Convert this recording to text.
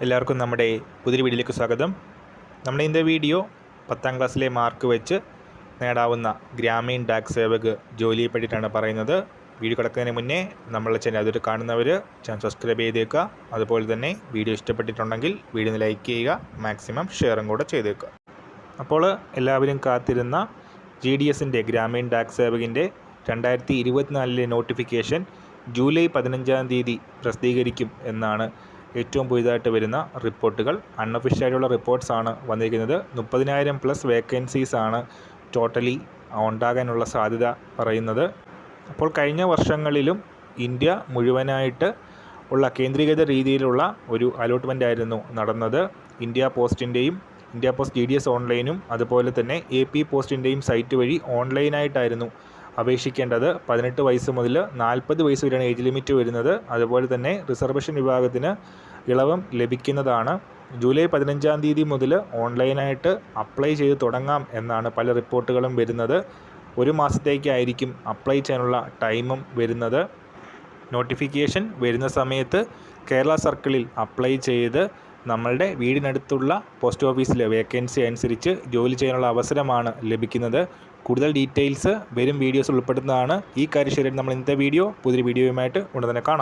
എല്ലാവർക്കും നമ്മുടെ പുതിയ വീഡിയോയിലേക്ക് സ്വാഗതം. നമ്മുടെ ഇന്നത്തെ വീഡിയോ പത്താം ക്ലാസ്സിലെ മാർക്ക് വെച്ച് നേടാവുന്ന ഗ്രാമീൺ ഡാക് സേവക് ജോലിയെ പറ്റിയിട്ടാണ് പറയുന്നത്. വീഡിയോ കിടക്കുന്നതിന് മുന്നേ നമ്മളെ ചാനൽ അതൊരു കാണുന്നവർ ചാനൽ സബ്സ്ക്രൈബ് ചെയ്തേക്കുക. അതുപോലെ തന്നെ വീഡിയോ ഇഷ്ടപ്പെട്ടിട്ടുണ്ടെങ്കിൽ വീഡിയോ ലൈക്ക് ചെയ്യുക മാക്സിമം ഷെയറും കൂടെ ചെയ്തേക്കുക. അപ്പോൾ എല്ലാവരും കാത്തിരുന്ന ജി ഡി എസിന്റെ ഗ്രാമീൺ ഡാക് സേവകിന്റെ രണ്ടായിരത്തി ഇരുപത്തിനാലിലെ നോട്ടിഫിക്കേഷൻ ജൂലൈ പതിനഞ്ചാം തീയതി പ്രസിദ്ധീകരിക്കും എന്നാണ് ഏറ്റവും പുതിയതായിട്ട് വരുന്ന റിപ്പോർട്ടുകൾ. അൺഒഫീഷ്യലായിട്ടുള്ള റിപ്പോർട്ട്സ് ആണ് വന്നിരിക്കുന്നത്. മുപ്പതിനായിരം പ്ലസ് വേക്കൻസീസ് ആണ് ടോട്ടലി ഉണ്ടാകാനുള്ള സാധ്യത പറയുന്നത്. അപ്പോൾ കഴിഞ്ഞ വർഷങ്ങളിലും ഇന്ത്യ മുഴുവനായിട്ട് ഉള്ള കേന്ദ്രീകൃത രീതിയിലുള്ള ഒരു അലോട്ട്മെന്റ് ആയിരുന്നു നടന്നത്. India പോസ്റ്റിന്റെയും India post D D S ഓൺലൈനും അതുപോലെ തന്നെ എ പി പോസ്റ്റിന്റെയും സൈറ്റ് വഴി ഓൺലൈനായിട്ടായിരുന്നു അപേക്ഷിക്കേണ്ടത് പതിനെട്ട് വയസ്സ് മുതൽ നാൽപ്പത് വയസ്സ് വരെയാണ് ഏജ് ലിമിറ്റ് വരുന്നത്. അതുപോലെ തന്നെ റിസർവേഷൻ വിഭാഗത്തിന് ഇളവും ലഭിക്കുന്നതാണ്. ജൂലൈ പതിനഞ്ചാം തീയതി മുതൽ ഓൺലൈനായിട്ട് അപ്ലൈ ചെയ്ത് തുടങ്ങാം എന്നാണ് പല റിപ്പോർട്ടുകളും വരുന്നത്. ഒരു മാസത്തേക്കായിരിക്കും അപ്ലൈ ചെയ്യാനുള്ള ടൈമും വരുന്നത്. നോട്ടിഫിക്കേഷൻ വരുന്ന സമയത്ത് കേരള സർക്കിളിൽ അപ്ലൈ ചെയ്ത് നമ്മളുടെ വീടിനടുത്തുള്ള പോസ്റ്റ് ഓഫീസിലെ വേക്കൻസി അനുസരിച്ച് ജോലി ചെയ്യാനുള്ള അവസരമാണ് ലഭിക്കുന്നത്. കൂടുതൽ ഡീറ്റെയിൽസ് വരും വീഡിയോസ് ഉൾപ്പെടുന്നതാണ് ഈ കാര്യം ശരിയായിട്ട് നമ്മൾ ഇന്നത്തെ വീഡിയോ. പുതിയ വീഡിയോയുമായിട്ട് ഉടൻ തന്നെ കാണാം.